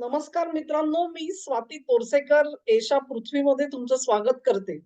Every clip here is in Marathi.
नमस्कार मित्रांनो मी स्वाती तोरसेकर एशा पृथ्वीमध्ये तुमचं स्वागत करते.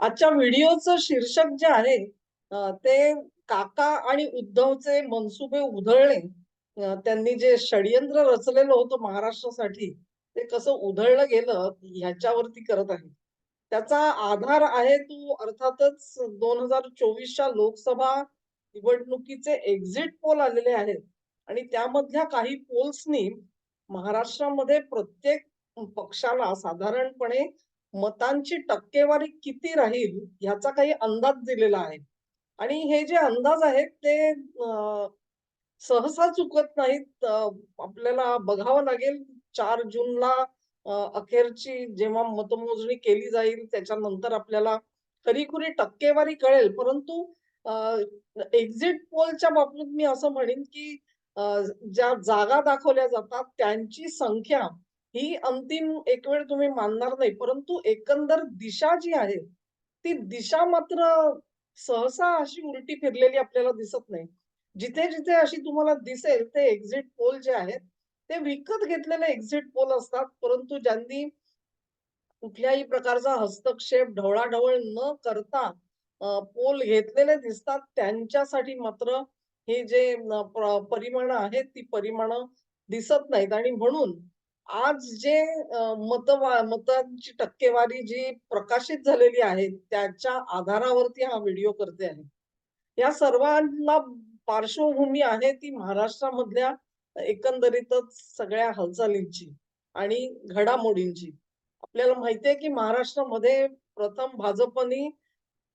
आजच्या व्हिडिओचं शीर्षक जे आहे ते काका आणि उद्धवचे मनसुबे उधळणे त्यांनी जे षडयंत्र रचलेलं होतं महाराष्ट्रासाठी ते कसं उधळलं गेलं ह्याच्यावरती करत आहे. त्याचा आधार आहे तो अर्थातच दोन हजार चोवीसच्या लोकसभा निवडणुकीचे एक्झिट पोल आलेले आहेत. आणि त्यामधल्या काही पोल्सनी महाराष्ट्रामध्ये प्रत्येक पक्षाला साधारणपणे मतांची टक्केवारी किती राहील ह्याचा काही अंदाज दिलेला आहे. आणि हे जे अंदाज आहेत ते सहसा चुकत नाहीत. आपल्याला बघावं लागेल चार जूनला अखेरची जेव्हा मतमोजणी केली जाईल त्याच्यानंतर आपल्याला खरीखुरी टक्केवारी कळेल. परंतु एक्झिट पोलच्या बाबतीत मी असं म्हणेन की ज्या जागा दाखवल्या जातात त्यांची संख्या ही अंतिम एक वेळ तुम्ही मानणार नाही परंतु एकंदर दिशा जी आहे ती दिशा मात्र सहसा अशी उलटी फिरलेली आपल्याला दिसत नाही. जिथे जिथे अशी तुम्हाला दिसेल ते एक्झिट पोल जे आहेत ते विकत घेतलेले एक्झिट पोल असतात परंतु ज्यांनी कुठल्याही प्रकारचा हस्तक्षेप ढवळाढवळ न करता पोल घेतलेले दिसतात त्यांच्यासाठी मात्र हे जे परिमाण आहेत ती परिमाण दिसत नाहीत आणि म्हणून आज जे मतवा मतांची टक्केवारी जी प्रकाशित झालेली आहे त्याच्या आधारावरती हा व्हिडिओ करते आहे. या सर्वांना पार्श्वभूमी आहे ती महाराष्ट्रामधल्या एकंदरीतच सगळ्या हालचालींची आणि घडामोडींची. आपल्याला माहिती आहे की महाराष्ट्रामध्ये प्रथम भाजपनी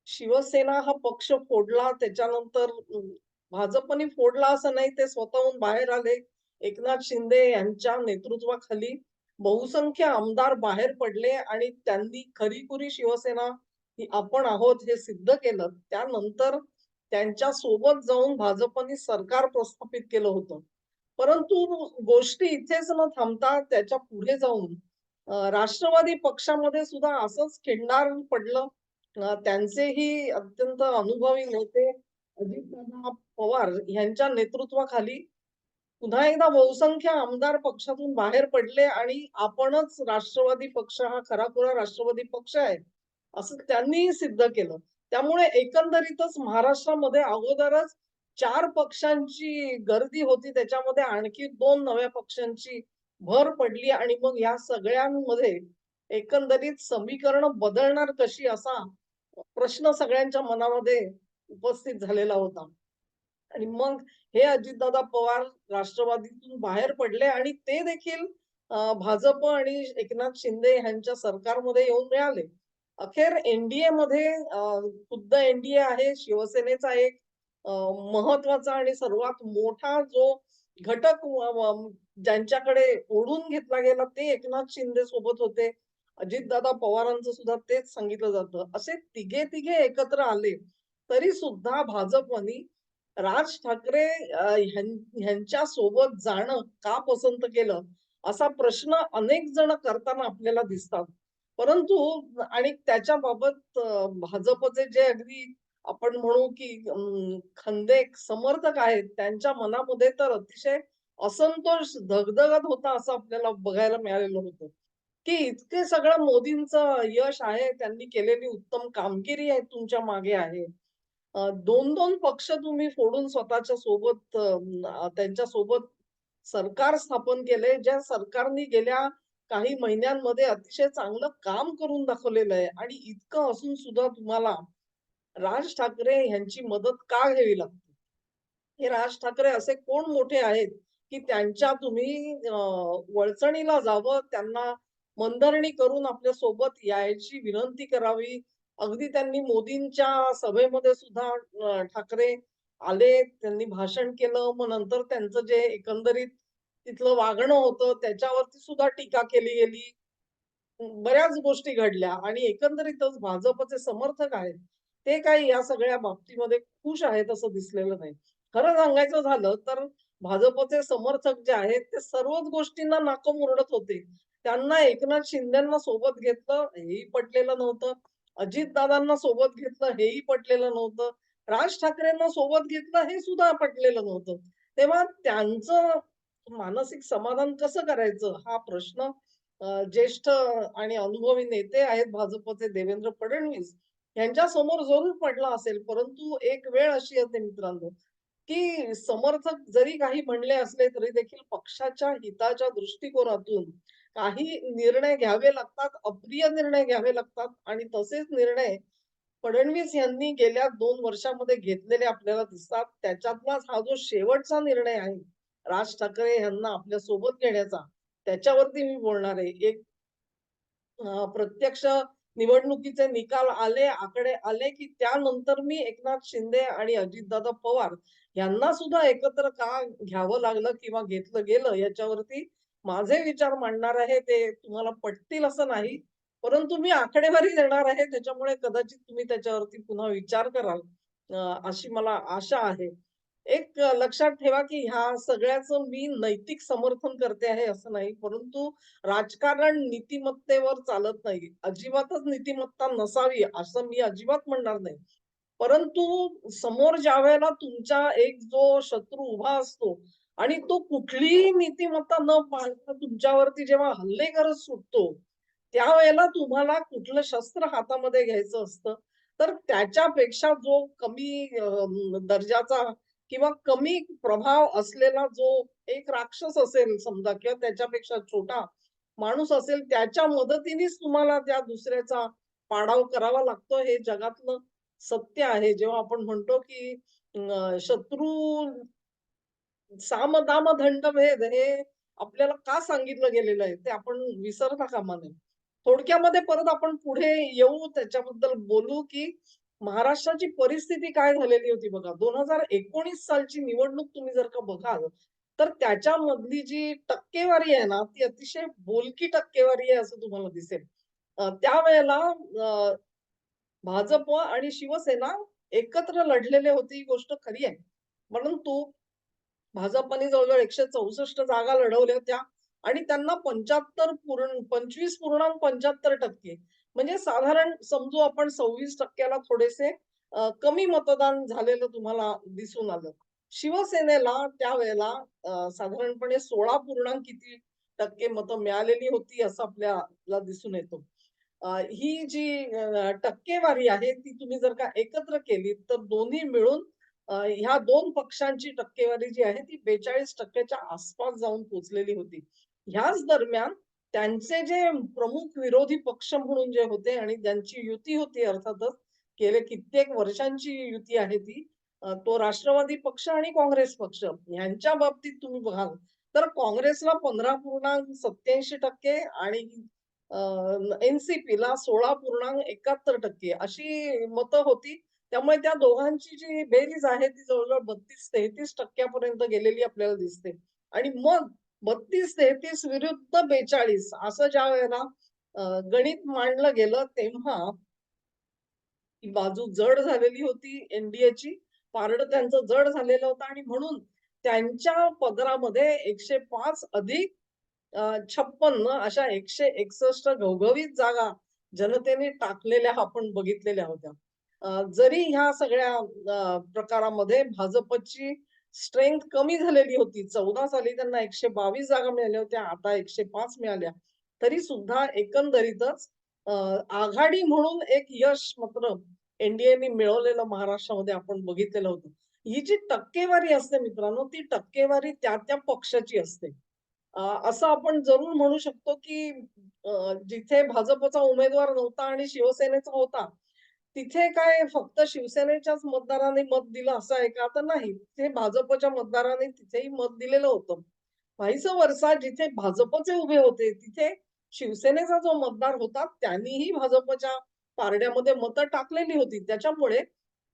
शिवसेना हा पक्ष फोडला त्याच्यानंतर भाजपनी फोडला असं नाही ते स्वतःहून बाहेर आले. एकनाथ शिंदे यांच्या नेतृत्वाखाली बहुसंख्य आमदार बाहेर पडले आणि त्यांनी खरीखुरी शिवसेना ही आपण आहोत हे सिद्ध केलं. त्यानंतर त्यांच्यासोबत जाऊन भाजपनी सरकार प्रस्थापित केलं होतं. परंतु गोष्टी इथेच न थांबता त्याच्या पुढे जाऊन राष्ट्रवादी पक्षामध्ये सुद्धा असंच खिंडार पडलं. त्यांचेही अत्यंत अनुभवी नेते अजितदादा पवार यांच्या नेतृत्वाखाली पुन्हा एकदा बहुसंख्य आमदार पक्षातून बाहेर पडले आणि आपणच राष्ट्रवादी पक्ष हा खराखुरा राष्ट्रवादी पक्ष आहे, असं त्यांनी सिद्ध केलं. त्यामुळे एकंदरीतच महाराष्ट्रामध्ये अगोदरच चार पक्षांची गर्दी होती. त्याच्यामध्ये आणखी दोन नव्या पक्षांची भर पडली आणि मग या सगळ्यांमध्ये एकंदरीत समीकरण बदलणार कशी असा प्रश्न सगळ्यांच्या मनामध्ये उपस्थित झालेला होता. आणि मग हे अजितदादा पवार राष्ट्रवादीतून बाहेर पडले आणि ते देखील भाजप आणि एकनाथ शिंदे ह्यांच्या सरकारमध्ये येऊन मिळाले. अखेर एनडीए मध्ये खुद्द एनडीए आहे. शिवसेनेचा एक महत्त्वाचा आणि सर्वात मोठा जो घटक ज्यांच्याकडे ओढून घेतला गेला ते एकनाथ शिंदे सोबत होते. अजितदादा पवारांचं सुद्धा तेच सांगितलं जातं. असे तिघे-तिघे एकत्र आले, तरी सुद्धा भाजपनी राज ठाकरे ह्यांच्या सोबत जाणं का पसंत केलं? असा प्रश्न अनेक जण करताना आपल्याला दिसतात. परंतु आणि त्याच्याबाबत भाजपचे जे अगदी आपण म्हणू की खंदे समर्थक आहेत, त्यांच्या मनामध्ये तर अतिशय असंतोष धगधगत होता असं आपल्याला बघायला मिळालेलं होतं, की इतके सगळं मोदींचं यश आहे, त्यांनी केलेली उत्तम कामगिरी आहे तुमच्या मागे आहे. दोन दोन पक्ष तुम्ही फोडून स्वतःच्या सोबत त्यांच्यासोबत सरकार स्थापन केले ज्या सरकारने गेल्या काही महिन्यांमध्ये अतिशय चांगलं काम करून दाखवलेलं आहे आणि इतकं असून सुद्धा तुम्हाला राज ठाकरे यांची मदत का घ्यावी लागते? हे राज ठाकरे असे कोण मोठे आहेत, की त्यांच्या तुम्ही वळचणीला जावं, त्यांना मंदरणी करून आपल्यासोबत यायची विनंती करावी. अगदी त्यांनी मोदींच्या सभेमध्ये सुद्धा ठाकरे आले, त्यांनी भाषण केलं. मग नंतर त्यांचं जे एकंदरीत तिथलं वागणं होतं, त्याच्यावरती सुद्धा टीका केली गेली. बऱ्याच गोष्टी घडल्या आणि एकंदरीतच भाजपचे समर्थक आहेत, ते काही या सगळ्या बाबतीमध्ये खुश आहेत असं दिसलेलं नाही. खरं सांगायचं झालं तर भाजपचे समर्थक जे आहेत, ते सर्वच गोष्टींना नाकं मुरडत होते. त्यांना एकनाथ शिंदेंना सोबत घेतलं हेही पटलेलं नव्हतं. अजितदादांना सोबत घेतलं हेही पटलेलं नव्हतं. राज ठाकरेंना सोबत घेतलं हे सुद्धा पटलेलं नव्हतं. तेव्हा त्यांचं मानसिक समाधान कसं करायचं हा प्रश्न ज्येष्ठ आणि अनुभवी नेते आहेत भाजपचे देवेंद्र फडणवीस यांच्या समोर जरूर पडला असेल. परंतु एक वेळ अशी येते मित्रांनो, की समर्थक जरी काही म्हणले असले तरी देखील पक्षाच्या हिताच्या दृष्टिकोनातून काही निर्णय घ्यावे लागतात, अप्रिय निर्णय घ्यावे लागतात आणि तसेच निर्णय फडणवीस यांनी गेल्या दोन वर्षामध्ये घेतलेले आपल्याला दिसतात. त्याच्यातलाच हा जो शेवटचा निर्णय आहे, राज ठाकरे यांना आपल्यासोबत घेण्याचा, त्याच्यावरती मी बोलणार आहे. एक प्रत्यक्ष निवडणुकीचे निकाल आले, आकडे आले, की त्यानंतर मी एकनाथ शिंदे आणि अजितदादा पवार यांना सुद्धा एकत्र का घ्यावं लागलं किंवा घेतलं गेलं याच्यावरती माझे विचार मांडणार आहे. ते तुम्हाला पटतील असं नाही. परंतु मी आकडेवारी देणार आहे. त्याच्यामुळे कदाचित तुम्ही त्याच्यावरती पुन्हा विचार कराल अशी मला आशा आहे. एक लक्षात ठेवा, की ह्या सगळ्याचं मी नैतिक समर्थन करते आहे असं नाही. परंतु राजकारण नीतिमत्तेवर चालत नाही. अजिबातच नीतिमत्ता नसावी असं मी अजिबात म्हणणार नाही. परंतु समोर ज्या वेळेला तुमचा एक जो शत्रू उभा असतो आणि तो कुठलीही नीतिमत्ता न पाळता तुमच्यावरती जेव्हा हल्ले करत सुटतो, त्यावेळेला तुम्हाला कुठलं शस्त्र हातामध्ये घ्यायचं असतं. तर त्याच्यापेक्षा जो कमी दर्जाचा किंवा कमी प्रभाव असलेला जो एक राक्षस असेल समजा किंवा त्याच्यापेक्षा छोटा माणूस असेल, त्याच्या मदतीनेच तुम्हाला त्या दुसऱ्याचा पाडाव करावा लागतो. हे जगातलं सत्य आहे. जेव्हा आपण म्हणतो, की शत्रू साम, दाम, दंडभेद हे आपल्याला का सांगितलं गेलेलं आहे, ते आपण विसरता कामा नये. थोडक्यामध्ये परत आपण पुढे येऊ त्याच्याबद्दल बोलू, की महाराष्ट्राची परिस्थिती काय झालेली होती बघा. 2019 सालची निवडणूक तुम्ही जर का बघाल, तर त्याच्यामधली जी टक्केवारी आहे ना, ती अतिशय बोलकी टक्केवारी आहे असं तुम्हाला दिसेल. त्यावेळेला भाजप आणि शिवसेना एकत्र लढलेले होते ही गोष्ट खरी आहे. परंतु भाजपने जवळजवळ एकशे चौसष्ट जागा लढवल्या होत्या. आणि त्यांना 75 पूर्ण 25.75% म्हणजे साधारण समजू आपण सव्वीस टक्क्याला थोडेसे कमी मतदान झालेलं तुम्हाला दिसून आलं. शिवसेनेला त्यावेळेला साधारणपणे 16 पूर्णांक किती टक्के मतं मिळालेली होती असं आपल्याला दिसून येतो. ही जी टक्केवारी आहे ती तुम्ही जर का एकत्र केली तर दोन्ही मिळून ह्या दोन पक्षांची टक्केवारी जी आहे ती बेचाळीस टक्क्याच्या आसपास जाऊन पोहोचलेली होती. ह्याच दरम्यान त्यांचे जे प्रमुख विरोधी पक्ष म्हणून जे होते आणि ज्यांची युती होती अर्थातच गेले कित्येक वर्षांची युती आहे ती. तो राष्ट्रवादी पक्ष आणि काँग्रेस पक्ष यांच्या बाबतीत तुम्ही बघाल तर काँग्रेसला 15.87% आणि एनसीपीला सोळा पूर्णांक एकाहत्तर टक्के अशी मतं होती. त्यामुळे त्या दोघांची जी बेरीज आहे ती जवळजवळ बत्तीस तेहतीस टक्क्यापर्यंत गेलेली आपल्याला दिसते. आणि मग 32-33 विरुद्ध 42 असं ज्या वेळेला गणित मांडलं गेलं तेव्हा बाजू जड झालेली होती एनडीएची पारड त्यांचं जड झालेलं होतं आणि म्हणून त्यांच्या पदरामध्ये 105 अधिक छप्पन्न अशा एकशे एकसष्ट घवघवीत जागा जनतेने टाकलेल्या आपण बघितलेल्या होत्या. जरी ह्या सगळ्या प्रकारामध्ये भाजपची स्ट्रेंथ कमी झालेली होती. 14 साली त्यांना 122 जागा मिळाल्या होत्या. आता 105 मिळाल्या. तरी सुद्धा एकंदरीतच आघाडी म्हणून एक यश मात्र एनडीएने मिळवलेलं महाराष्ट्रामध्ये आपण बघितलेलं होतं. ही जी टक्केवारी असते मित्रांनो, ती टक्केवारी त्या-त्या पक्षाची असते. असं आपण जरूर म्हणू शकतो, की जिथे भाजपचा उमेदवार नव्हता आणि शिवसेनेचा होता, तिथे काय फक्त शिवसेनेच्याच मतदारांनी मत दिलं असं आहे का? तर नाही. तिथे भाजपच्या मतदारांनी तिथेही मत दिलेलं होतं. व्हाईस वर्सा जिथे भाजपचे उभे होते, तिथे शिवसेनेचा जो मतदार होता, त्यांनीही भाजपच्या पारड्यामध्ये मतं टाकलेली होती. त्याच्यामुळे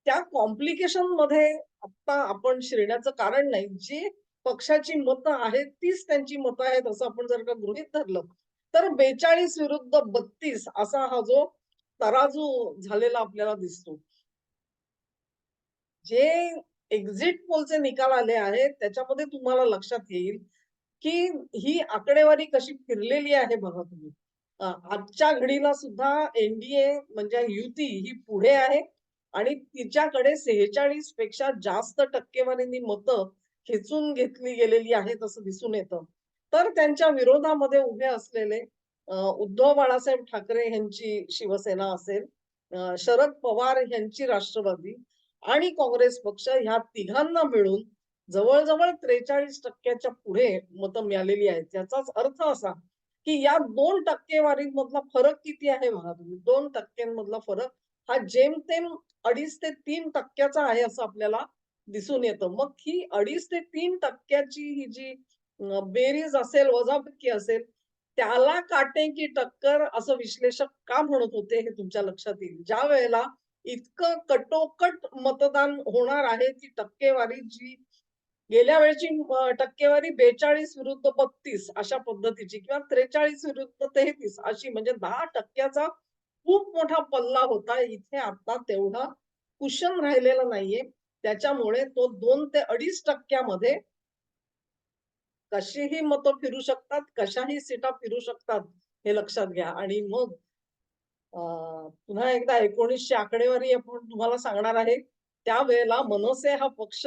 त्या कॉम्प्लिकेशनमध्ये आता आपण शिरण्याचं कारण नाही. जी पक्षाची मतं आहेत, तीच त्यांची मतं आहेत असं आपण जर का गृहीत धरलं, तर 42 विरुद्ध 32 असा हा जो तराजू झालेला आपल्याला दिसतो. जे एक्झिट पोलचे निकाल आले आहेत, त्याच्यामध्ये तुम्हाला लक्षात येईल, की ही आकडेवारी कशी फिरलेली आहे बघा तुम्ही. आजच्या घडीला सुद्धा एनडीए म्हणजे युती ही पुढे आहे आणि तिच्याकडे 46 पेक्षा जास्त टक्केवारीनी मतं खेचून घेतली गेलेली आहेत असं दिसून येतं. तर त्यांच्या विरोधामध्ये उभे असलेले उद्धव बाळासाहेब ठाकरे यांची शिवसेना असेल, शरद पवार यांची राष्ट्रवादी आणि काँग्रेस पक्ष ह्या तिघांना मिळून जवळजवळ त्रेचाळीस टक्क्याच्या पुढे मतं मिळालेली आहेत. याचाच अर्थ असा, की या 2 टक्केवारीमधला फरक किती आहे म्हणा तुम्ही. दोन टक्क्यांमधला फरक हा जेमतेम 2.5 ते तीन टक्क्याचा आहे असं आपल्याला दिसून येतं. मग ही 2.5 ते तीन टक्क्याची ही जी बेरीज असेल, वजाबाकी असेल, त्याला काटेकी टक्कर असं विश्लेषक का म्हणत होते हे तुमच्या लक्षात येईल. ज्या वेळेला इतकं कटोकट मतदान होणार आहे, ती टक्केवारी जी गेल्या वेळची टक्केवारी 42 विरुद्ध 32 अशा पद्धतीची किंवा 43 विरुद्ध 33 अशी म्हणजे दहा टक्क्याचा खूप मोठा पल्ला होता. इथे आता तेवढा कुशन राहिलेला नाहीये. त्याच्यामुळे तो दोन ते अडीच टक्क्यामध्ये कशीही मतं फिरू शकतात, कशाही सीटा फिरू शकतात, हे लक्षात घ्या. आणि मग पुन्हा एकदा 1900 आकडेवारी आपण तुम्हाला सांगणार आहे. त्यावेळेला मनसे हा पक्ष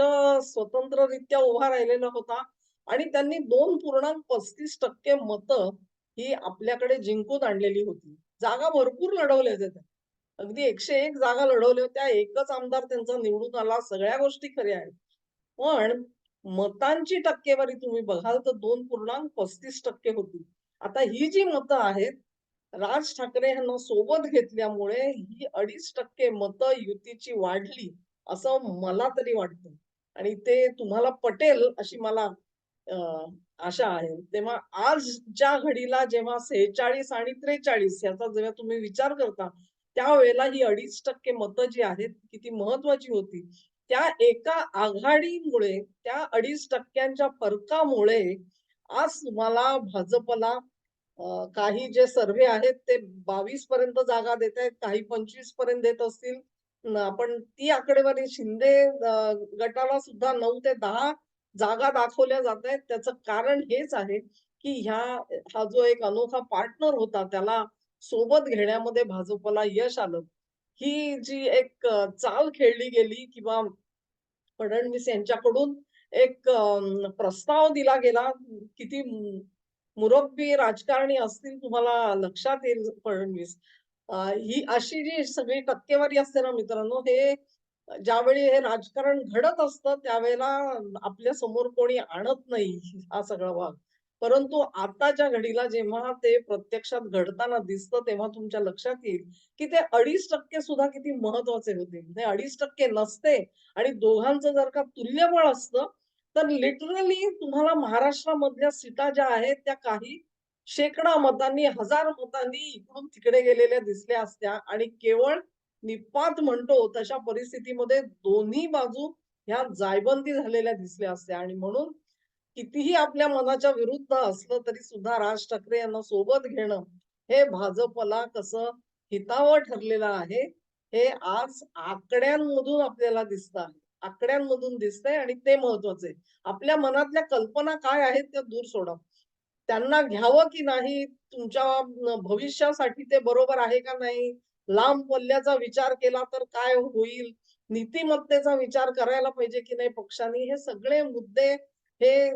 स्वतंत्ररित्या उभा राहिलेला होता आणि त्यांनी 2.35% मतं ही आपल्याकडे जिंकून आणलेली होती. जागा भरपूर लढवल्या होत्या. अगदी 101 जागा लढवल्या होत्या. एकच आमदार त्यांचा निवडून आला. सगळ्या गोष्टी खऱ्या आहेत. पण मतांची टक्केवारी तुम्ही बघाल तर 2.35% होती. आता ही जी मतं आहेत, राज ठाकरे यांना सोबत घेतल्यामुळे ही 2.5% मतं युतीची वाढली, असं मला तरी वाटतं. आणि ते तुम्हाला पटेल अशी मला आशा आहे. तेव्हा आजच्या घडीला जेव्हा 46 आणि 43 याचा जेव्हा तुम्ही विचार करता, त्यावेळेला ही 2.5% मतं जी आहेत, किती महत्वाची होती. त्या एका आघाडीमुळे, त्या अडीच टक्क्यांच्या फरकामुळे आज तुम्हाला भाजपला काही जे सर्वे आहेत ते 22 पर्यंत जागा देतायत, काही 25 पर्यंत देत असतील. आपण पण ती आकडेवारी शिंदे गटाला सुद्धा नऊ ते दहा जागा दाखवल्या जातायत. त्याचं कारण हेच आहे, की ह्या हा जो एक अनोखा पार्टनर होता, त्याला सोबत घेण्यामध्ये भाजपला यश आलं. ही जी एक चाल खेळली गेली किंवा फडणवीस यांच्याकडून एक प्रस्ताव दिला गेला. किती मुरब्बी राजकारणी असतील तुम्हाला लक्षात येईल फडणवीस. ही अशी जी सगळी टक्केवारी असते ना मित्रांनो, हे ज्यावेळी हे राजकारण घडत असतं, त्यावेळेला आपल्यासमोर कोणी आणत नाही हा सगळा भाग. परंतु आताच्या घडीला जेव्हा ते प्रत्यक्षात घडताना दिसतं, तेव्हा तुमच्या लक्षात येईल, की ते 2.5% सुद्धा किती महत्त्वाचे होते. म्हणजे ते 2.5% नसते आणि दोघांचं जर का तुल्यबळ असतं, तर लिटरली तुम्हाला महाराष्ट्रामधल्या सीटा ज्या आहेत, त्या काही शेकडा मतांनी, हजार मतांनी इकडून-तिकडे गेलेल्या दिसल्या असत्या आणि केवळ निपात म्हणतो तशा परिस्थितीमध्ये दोन्ही बाजू ह्या जायबंदी झालेल्या दिसल्या असत्या आणि म्हणून कितीही आपल्या मनाच्या विरुद्ध असलं तरी सुद्धा राज ठाकरे यांना सोबत घेणं, हे भाजपला कसं हितावं ठरलेलं आहे, हे आज आकड्यांमधून आपल्याला दिसत आहे. आकड्यांमधून दिसतंय आणि ते महत्वाचं आहे. आपल्या मनातल्या कल्पना काय आहेत त्या दूर सोडा. त्यांना घ्यावं की नाही, तुमच्या भविष्यासाठी ते बरोबर आहे का नाही, लांब पल्ल्याचा विचार केला तर काय होईल, नीतिमत्तेचा विचार करायला पाहिजे की नाही पक्षाने, हे सगळे मुद्दे हे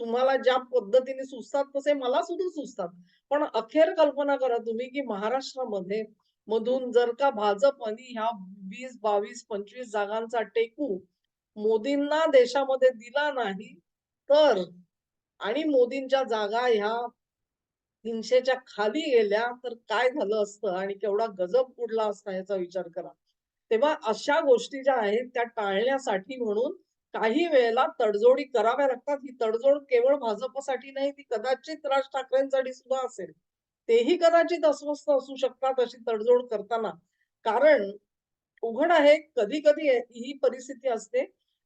तुम्हाला ज्या पद्धतीने सुचतात तसे मला सुद्धा सुचतात. पण अखेर कल्पना करा तुम्ही, की महाराष्ट्रामध्ये मधून जर का भाजपने ह्या 20, 22, 25 जागांचा टेकू मोदींना देशामध्ये दिला नाही, तर आणि मोदींच्या जागा ह्या तीनशेच्या खाली गेल्या, तर काय झालं असतं आणि केवढा गजब उडला असता याचा विचार करा. तेव्हा अशा गोष्टी ज्या आहेत त्या टाळण्यासाठी म्हणून काही वेळेला तडजोडी कराव्या लागतात. ही तडजोड केवळ भाजपसाठी नाही, ती कदाचित राज ठाकरेंसाठी सुद्धा असेल. तेही कदाचित अस्वस्थ असू शकतात अशी तडजोड करताना. कारण उघड आहे, कधी-कधी ही परिस्थिती असते,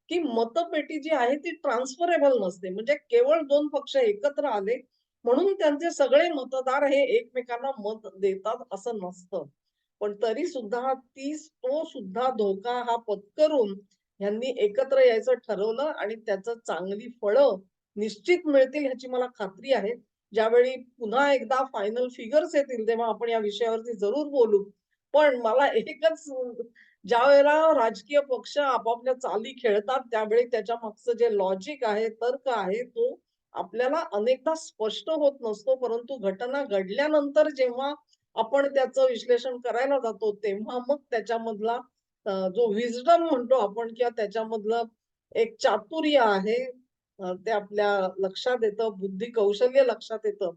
की मतपेटी जी आहे ती ट्रान्सफरेबल नसते. म्हणजे केवळ दोन पक्ष एकत्र आले म्हणून त्यांचे सगळे मतदार हे एकमेकांना मत देतात असं नसतं. पण तरी सुद्धा ती तो सुद्धा धोका हा पत्करून ह्यांनी एकत्र यायचं ठरवलं आणि त्याचं चांगली फळं निश्चित मिळतील ह्याची मला खात्री आहे. ज्यावेळी पुन्हा एकदा फायनल फिगर्स येतील तेव्हा आपण या विषयावरती जरूर बोलू. पण मला एकच ज्यावेळेला राजकीय पक्ष आपापल्या चाली खेळतात, त्यावेळी त्याच्या मागचं जे लॉजिक आहे, तर्क आहे, तो आपल्याला अनेकदा स्पष्ट होत नसतो. परंतु घटना घडल्यानंतर जेव्हा आपण त्याचं विश्लेषण करायला जातो, तेव्हा मग त्याच्यामधला जो विजडम म्हणतो आपण किंवा त्याच्यामधलं एक चातुर्य आहे, ते आपल्या लक्षात येतं, बुद्धी कौशल्य लक्षात येतं.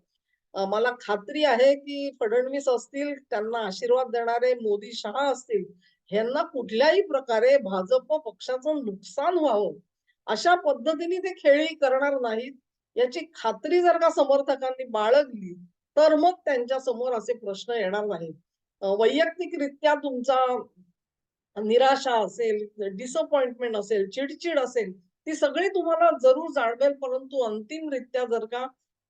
मला खात्री आहे, की फडणवीस असतील, त्यांना आशीर्वाद देणारे मोदी, शहा असतील, ह्यांना कुठल्याही प्रकारे भाजप पक्षाचं नुकसान व्हावं, अशा पद्धतीने ते खेळी करणार नाहीत. याची खात्री जर का समर्थकांनी बाळगली, तर मग त्यांच्यासमोर असे प्रश्न येणार नाहीत. वैयक्तिकरित्या तुमचा निराशा असेल, डिसअपॉइंटमेंट असेल, चिडचिड असेल, ती सगळी तुम्हाला जरूर जाणवेल. परंतु अंतिमरित्या जर का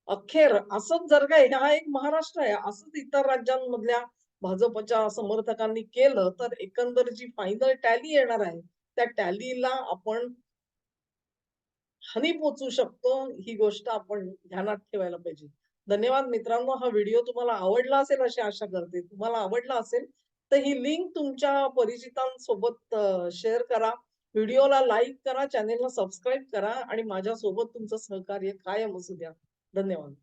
अखेर असंच जर का हा एक महाराष्ट्र आहे, असंच इतर राज्यांमधल्या भाजपच्या समर्थकांनी केलं, तर एकंदर जी फायनल टॅली येणार आहे, त्या टॅलीला आपण हानी पोहोचू शकतो, ही गोष्ट आपण ध्यानात ठेवायला पाहिजे. धन्यवाद मित्रांनो. हा व्हिडिओ तुम्हाला आवडला असेल अशी आशा करते. तुम्हाला आवडला असेल, तर ही लिंक तुमच्या परिचितांसोबत शेअर करा. व्हिडिओला लाईक करा, चॅनेलला सबस्क्राईब करा आणि माझ्यासोबत तुमचं सहकार्य कायम असू द्या. धन्यवाद.